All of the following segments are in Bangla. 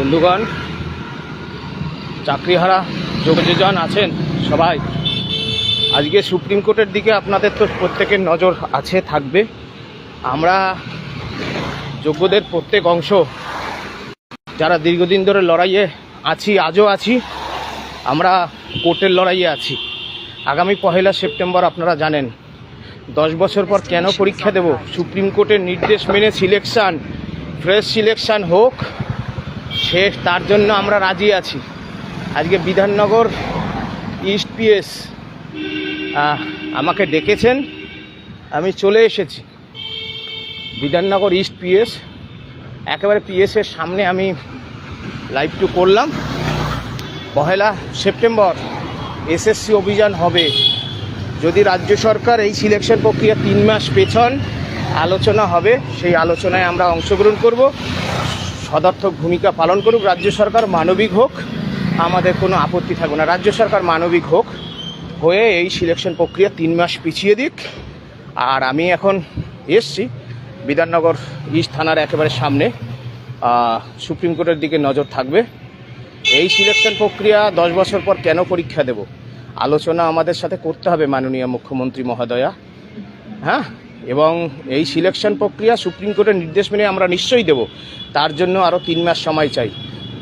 বন্ধুগণ, চাকরিহারা যোগযোজন আছেন সবাই। আজকে সুপ্রিম কোর্টের দিকে আপনাদের তো প্রত্যেকের নজর আছে, থাকবে। আমরা যোগ্যদের প্রত্যেক অংশ, যারা দীর্ঘদিন ধরে লড়াইয়ে আছি, আজও আছি, আমরা কোর্টের লড়াইয়ে আছি। আগামী পহেলা সেপ্টেম্বর আপনারা জানেন, দশ বছর পর কেন পরীক্ষা দেব? সুপ্রিম কোর্টের নির্দেশ মেনে সিলেকশান, ফ্রেশ সিলেকশান হোক সে তার জন্য আমরা রাজি আছি। আজকে বিধাননগর ইস্ট পিএস আমাকে ডেকেছেন। আমি চলে এসেছি। বিধাননগর ইস্ট পিএস একেবারে পিএসের সামনে আমি লাইভ টু করলাম। পহেলা সেপ্টেম্বর এসএসসি অভিযান হবে। যদি রাজ্য সরকার এই সিলেকশন প্রক্রিয়া তিন মাস পেছন আলোচনা হবে, সেই আলোচনায় আমরা অংশগ্রহণ করব। সদর্থক ভূমিকা পালন করুক, রাজ্য সরকার মানবিক হোক, আমাদের কোনো আপত্তি থাকবে না। রাজ্য সরকার মানবিক হোক, হয়ে এই সিলেকশন প্রক্রিয়া তিন মাস পিছিয়ে দিক। আর আমি এখন এসছি বিধাননগর ইস্ট থানার একেবারে সামনে। সুপ্রিম কোর্টের দিকে নজর থাকবে। এই সিলেকশন প্রক্রিয়া দশ বছর পর কেন পরীক্ষা দেব? আলোচনা আমাদের সাথে করতে হবে মাননীয় মুখ্যমন্ত্রী মহোদয়া। হ্যাঁ? এবং এই সিলেকশন প্রক্রিয়া সুপ্রিম কোর্টের নির্দেশ মেনে আমরা নিশ্চয়ই দেব। তার জন্য আরও তিন মাস সময় চাই।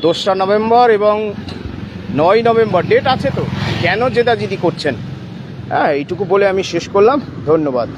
দোসরা নভেম্বর এবং নয় নভেম্বর ডেট আছে তো? কেন জেদাজিদি করছেন? হ্যাঁ এইটুকু বলে আমি শেষ করলাম। ধন্যবাদ।